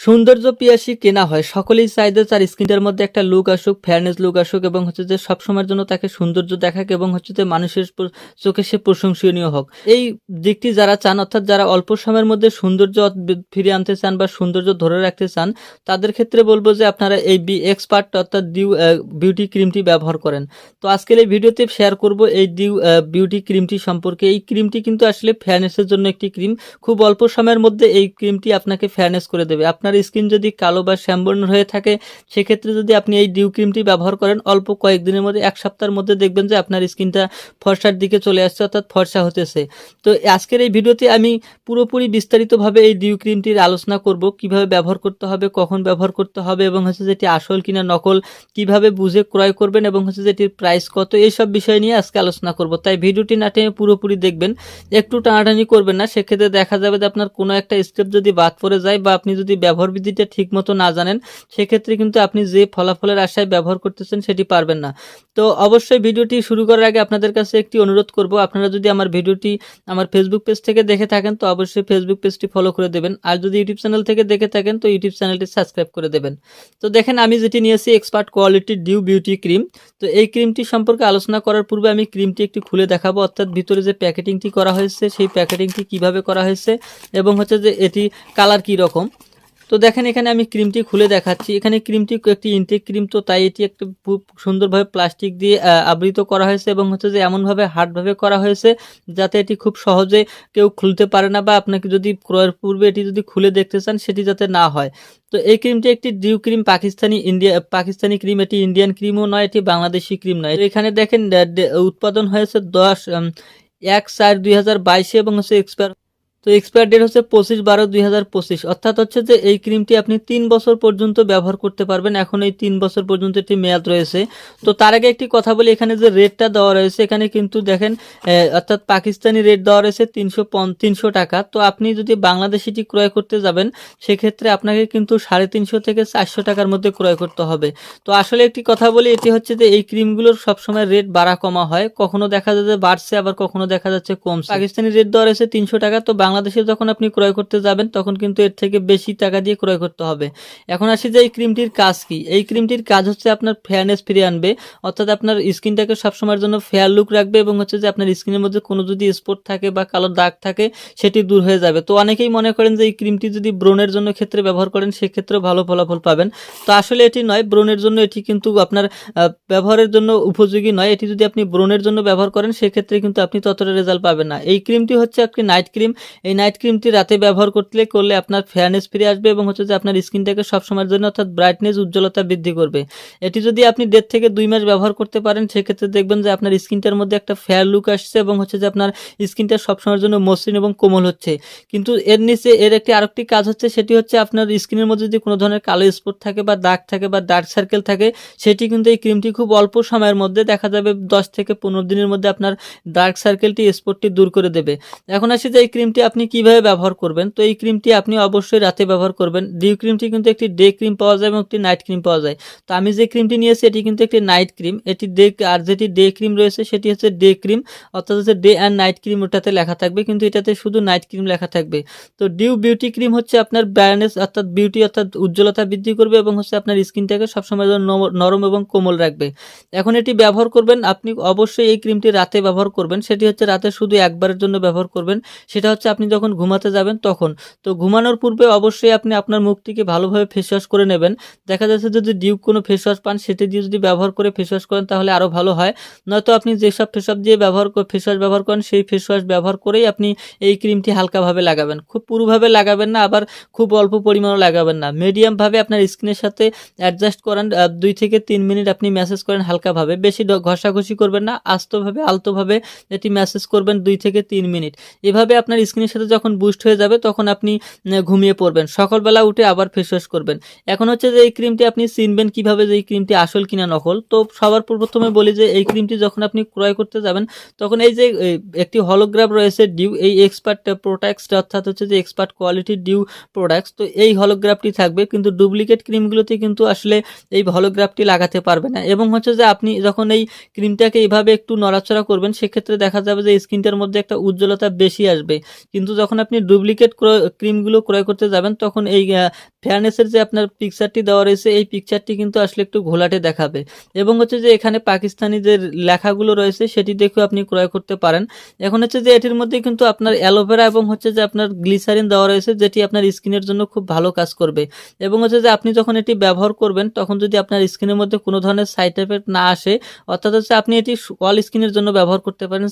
সৌন্দর্য পিয়াসী কেনা হয়। সকলেই চাইতে তার স্কিনটার মধ্যে একটা লুক আসুক ফেয়ারনেস লুক আসুক এবং হচ্ছে যে সবসময়ের জন্য তাকে সৌন্দর্য দেখাক এবং হচ্ছে যে মানুষের চোখে সে প্রশংসনীয় হোক। এই দিকটি যারা চান, অর্থাৎ যারা অল্প সময়ের মধ্যে সৌন্দর্য ফিরে আনতে চান বা সৌন্দর্য ধরে রাখতে চান, তাদের ক্ষেত্রে বলব যে আপনারা এই বি এক্সপার্ট অর্থাৎ ডিউ বিউটি ক্রিমটি ব্যবহার করেন। তো আজকের এই ভিডিওতে শেয়ার করব এই ডিউ বিউটি ক্রিমটি সম্পর্কে। এই ক্রিমটি কিন্তু আসলে ফেয়ারনেসের জন্য একটি ক্রিম খুব অল্প সময়ের মধ্যে এই ক্রিমটি আপনাকে ফেয়ারনেস করে দেবে। আপনার স্কিন যদি কালো বা শ্যামবর্ণ হয়ে থাকে, সেক্ষেত্রে যদি আপনি এই ডিউ ক্রিমটি ব্যবহার করেন, অল্প কয়েকদিনের মধ্যে, এক সপ্তাহের মধ্যে দেখবেন যে আপনার স্কিনটা ফর্সার দিকে চলে আসছে, অর্থাৎ ফর্সা হতেছে। তো আজকের এই ভিডিওতে আমি পুরোপুরি বিস্তারিতভাবে এই ডিউ ক্রিমটির আলোচনা করব, কীভাবে ব্যবহার করতে হবে, কখন ব্যবহার করতে হবে, এবং হচ্ছে যেটি আসল কিনা নকল, কীভাবে বুঝে ক্রয় করবেন, এবং হচ্ছে যেটির প্রাইস কত, এইসব বিষয় নিয়ে আজকে আলোচনা করব। তাই ভিডিওটি না টেনে পুরোপুরি দেখবেন, একটু টানাটানি করবেন না, সেক্ষেত্রে দেখা যাবে যে আপনার কোনো একটা স্টেপ যদি বাদ পড়ে যায়, বা আপনি যদি ব্যবহার বিধিটা ঠিক মতো না জানেন, সেক্ষেত্রে কিন্তু আপনি যে ফলাফলের আশায় ব্যবহার করতেছেন সেটি পারবেন না। তো অবশ্যই ভিডিওটি শুরু করার আগে আপনাদের কাছে একটি অনুরোধ করব, আপনারা যদি আমার ভিডিওটি আমার ফেসবুক পেজ থেকে দেখে থাকেন, তো অবশ্যই ফেসবুক পেজটি ফলো করে দেবেন। আর যদি ইউটিউব চ্যানেল থেকে দেখে থাকেন, তো ইউটিউব চ্যানেলটি সাবস্ক্রাইব করে দেবেন। তো দেখেন, আমি যেটি নিয়েছি এক্সপার্ট কোয়ালিটির ডিউ বিউটি ক্রিম তো এই ক্রিমটি সম্পর্কে আলোচনা করার পূর্বে আমি ক্রিমটি একটু খুলে দেখাবো। অর্থাৎ ভিতরে যে প্যাকেটিংটি করা হয়েছে, সেই প্যাকেটিংটি কীভাবে করা হয়েছে এবং হচ্ছে যে এটি কালার কি রকম। তো দেখেন এখানে আমি ক্রিমটি খুলে দেখাচ্ছি। এখানে ক্রিমটি একটি ইনটেক ক্রিম তো তাই এটি একটু খুব সুন্দরভাবে প্লাস্টিক দিয়ে আবৃত করা হয়েছে এবং হচ্ছে যে এমনভাবে হার্ডভাবে করা হয়েছে যাতে এটি খুব সহজে কেউ খুলতে পারে না বা আপনাকে যদি ক্রয়ের পূর্বে এটি যদি খুলে দেখতে চান, সেটি যাতে না হয়। তো এই ক্রিমটি একটি dew cream Pakistani India Pakistani cream এটি ইন্ডিয়ান ক্রিমও নয়, এটি বাংলাদেশি ক্রিম নয়। এখানে দেখেন উৎপাদন হয়েছে দশ এক চার দুই হাজার বাইশে এবং হচ্ছে এক্সপায়ার তো এক্সপায়ার ডেট হচ্ছে পঁচিশ বারো দুই হাজার পঁচিশ। অর্থাৎ হচ্ছে যে এই ক্রিমটি আপনি তিন বছর পর্যন্ত ব্যবহার করতে পারবেন। এখন এই তিন বছর পর্যন্ত একটি মেয়াদ রয়েছে। তো তার আগে একটি কথা বলি, এখানে যে রেটটা দেওয়া রয়েছে, এখানে কিন্তু দেখেন অর্থাৎ পাকিস্তানি রেট দেওয়া রয়েছে তিনশো তিনশো টাকা। তো আপনি যদি বাংলাদেশিটি ক্রয় করতে যাবেন, সেক্ষেত্রে আপনাকে কিন্তু সাড়ে তিনশো থেকে চারশো টাকার মধ্যে ক্রয় করতে হবে। তো আসলে একটি কথা বলি, এটি হচ্ছে যে এই ক্রিমগুলোর সবসময় রেট বাড়া কমা হয়। কখনো দেখা যায় যে বাড়ছে, আবার কখনো দেখা যাচ্ছে কমছে। পাকিস্তানি রেট দেওয়া রয়েছে তিনশো টাকা। তো বাংলাদেশে যখন আপনি ক্রয় করতে যাবেন, তখন কিন্তু এর থেকে বেশি টাকা দিয়ে ক্রয় করতে হবে। এখন আসি যে এই ক্রিমটির কাজ কি। এই ক্রিমটির কাজ হচ্ছে আপনার ফেয়ারনেস ফিরিয়ে আনবে, অর্থাৎ আপনার স্কিনটাকে সবসময়ের জন্য ফেয়ার লুক রাখবে এবং হচ্ছে যে আপনার স্কিনের মধ্যে কোনো যদি স্পট থাকে বা কালো দাগ থাকে, সেটি দূর হয়ে যাবে। তো অনেকেই মনে করেন যে এই ক্রিমটি যদি ব্রণের জন্য ক্ষেত্রে ব্যবহার করেন, সেক্ষেত্রেও ভালো ফলাফল পাবেন। তো আসলে এটি নয়, ব্রণের জন্য এটি কিন্তু আপনার ব্যবহারের জন্য উপযোগী নয়। এটি যদি আপনি ব্রণের জন্য ব্যবহার করেন, সেক্ষেত্রে কিন্তু আপনি ততটা রেজাল্ট পাবেন না। এই ক্রিমটি হচ্ছে একটি নাইট ক্রিম এই নাইট ক্রিমটি রাতে ব্যবহার করতে করলে আপনার ফেয়ারনেস ফিরে আসবে এবং হচ্ছে যে আপনার স্কিনটাকে সবসময়ের জন্য অর্থাৎ ব্রাইটনেস উজ্জ্বলতা বৃদ্ধি করবে। এটি যদি আপনি দেড় থেকে দুই মাস ব্যবহার করতে পারেন, সেক্ষেত্রে দেখবেন যে আপনার স্কিনটার মধ্যে একটা ফেয়ার লুক আসছে এবং হচ্ছে যে আপনার স্কিনটা সবসময়ের জন্য মসৃণ এবং কোমল হচ্ছে। কিন্তু এর নিচে এর একটি আরেকটি কাজ হচ্ছে, সেটি হচ্ছে আপনার স্কিনের মধ্যে যদি কোনো ধরনের কালো স্পট থাকে বা দাগ থাকে বা ডার্ক সার্কেল থাকে, সেটি কিন্তু এই ক্রিমটি খুব অল্প সময়ের মধ্যে দেখা যাবে দশ থেকে পনেরো দিনের মধ্যে আপনার ডার্ক সার্কেলটি স্পটটি দূর করে দেবে। এখন আসি যে এই ক্রিমটি আপনি কীভাবে ব্যবহার করবেন? তো এই ক্রিমটি আপনি অবশ্যই রাতে ব্যবহার করবেন। ডিউ ক্রিমটি কিন্তু একটি ডে ক্রিম পাওয়া যায় এবং একটি নাইট ক্রিম পাওয়া যায়। তো আমি যে ক্রিমটি নিয়েছি, এটি কিন্তু একটি নাইট ক্রিম এটি ডে আর যেটি ডে ক্রিম রয়েছে, সেটি হচ্ছে ডে ক্রিম অর্থাৎ হচ্ছে ডে অ্যান্ড নাইট ক্রিম ওটাতে লেখা থাকবে, কিন্তু এটাতে শুধু নাইট ক্রিম লেখা থাকবে। তো ডিউ বিউটি ক্রিম হচ্ছে আপনার ব্যায়ারনেস অর্থাৎ বিউটি অর্থাৎ উজ্জ্বলতা বৃদ্ধি করবে এবং হচ্ছে আপনার স্কিনটাকে সবসময় নরম এবং কোমল রাখবে। এখন এটি ব্যবহার করবেন, আপনি অবশ্যই এই ক্রিমটি রাতে ব্যবহার করবেন। সেটি হচ্ছে রাতে শুধু একবারের জন্য ব্যবহার করবেন। সেটা হচ্ছে আপনি যখন ঘুমাতে যাবেন তখন। তো ঘুমানোর পূর্বে অবশ্যই আপনি আপনার মুখটিকে ভালোভাবে ফেস ওয়াশ করে নেবেন। দেখা যাচ্ছে যদি ডিউক কোনো ফেস ওয়াশ পান, সেটি দিয়ে যদি ব্যবহার করে ফেস ওয়াশ করেন তাহলে আরও ভালো হয়। নয়তো আপনি যেসব ফেস ওয়াশ দিয়ে ব্যবহার ফেস ওয়াশ ব্যবহার করেন, সেই ফেস ওয়াশ ব্যবহার করেই আপনি এই ক্রিমটি হালকাভাবে লাগাবেন। খুব পুরোভাবে লাগাবেন না, আবার খুব অল্প পরিমাণও লাগাবেন না। মিডিয়ামভাবে আপনার স্কিনের সাথে অ্যাডজাস্ট করেন দুই থেকে তিন মিনিট আপনি ম্যাসেজ করেন হালকাভাবে। বেশি ঘষাঘষি করবেন না, আস্তভাবে, আলতোভাবে এটি ম্যাসেজ করবেন দুই থেকে তিন মিনিট। এভাবে আপনার স্কিনের সাথে যখন বুস্ট হয়ে যাবে, তখন আপনি ঘুমিয়ে পড়বেন। সকালবেলা উঠে আবার ফেস ওয়াশ করবেন। এখন হচ্ছে যে এই ক্রিমটি আপনি চিনবেন কীভাবে যে এই ক্রিমটি আসল কিনা নকল। তো সবার প্রথমে বলি যে এই ক্রিমটি যখন আপনি ক্রয় করতে যাবেন, তখন এই যে একটি হলোগ্রাফ রয়েছে ডিউ এই এক্সপার্ট প্রোডাক্টস অর্থাৎ হচ্ছে যে এক্সপার্ট কোয়ালিটির ডিউ প্রোডাক্টস তো এই হলোগ্রাফটি থাকবে। কিন্তু ডুপ্লিকেট ক্রিমগুলোতে কিন্তু আসলে এই হলোগ্রাফটি লাগাতে পারবে না। এবং হচ্ছে যে আপনি যখন এই ক্রিমটাকে এইভাবে একটু নড়াচড়া করবেন, সেক্ষেত্রে দেখা যাবে যে স্কিনটার মধ্যে একটা উজ্জ্বলতা বেশি আসবে। কিন্তু যখন আপনি ডুপ্লিকেট ক্রিমগুলো ক্রয় করতে যাবেন, তখন এই ফেয়ারনেসের যে আপনার পিকচারটি দেওয়া রয়েছে, এই পিকচারটি কিন্তু আসলে একটু ঘোলাটে দেখাবে। এবং হচ্ছে যে এখানে পাকিস্তানি যে লেখাগুলো রয়েছে, সেটি দেখেও আপনি ক্রয় করতে পারেন। এখন হচ্ছে যে এটির মধ্যে কিন্তু আপনার অ্যালোভেরা এবং হচ্ছে যে আপনার গ্লিসারিন দেওয়া রয়েছে, যেটি আপনার স্কিনের জন্য খুব ভালো কাজ করবে। এবং হচ্ছে যে আপনি যখন এটি ব্যবহার করবেন, তখন যদি আপনার স্কিনের মধ্যে কোনো ধরনের সাইড এফেক্ট না আসে, অর্থাৎ হচ্ছে আপনি এটি অল স্কিনের জন্য ব্যবহার করতে পারেন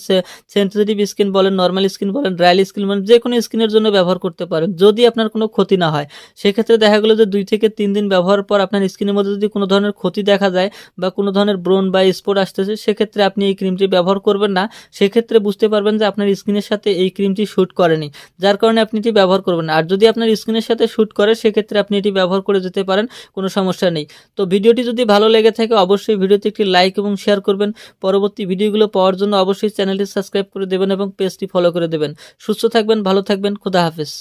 সেন্সিটিভ স্কিন বলেন নর্মাল স্কিন বলেন ড্রাইল স্কিন বলেন যে কোনো স্কিনের জন্য ব্যবহার করতে পারেন। যদি আপনার কোনো ক্ষতি না হয়, সেক্ষেত্রে দেখা গেলো যে দুই থেকে তিন দিন ব্যবহার পর আপনার স্কিনের মধ্যে যদি কোনো ধরনের ক্ষতি দেখা যায় বা কোনো ধরনের ব্রণ বা স্পট আসতেছে, সেক্ষেত্রে আপনি এই ক্রিমটি ব্যবহার করবেন না। সেক্ষেত্রে বুঝতে পারবেন যে আপনার স্কিনের সাথে এই ক্রিমটি শ্যুট করেনি। যার কারণে আপনি এটি ব্যবহার করবেন আর যদি আপনার স্কিনের সাথে শ্যুট করে, সেক্ষেত্রে আপনি এটি ব্যবহার করে যেতে পারেন, কোনো সমস্যা নেই। তো ভিডিওটি যদি ভালো লেগে থাকে, অবশ্যই ভিডিওতে একটি লাইক এবং শেয়ার করবেন। পরবর্তী ভিডিওগুলো পাওয়ার জন্য অবশ্যই চ্যানেলটি সাবস্ক্রাইব করে দেবেন এবং পেজটি ফলো করে দেবেন। সুস্থ থাকবেন ভালো থাকবেন খুদা হাফেজ।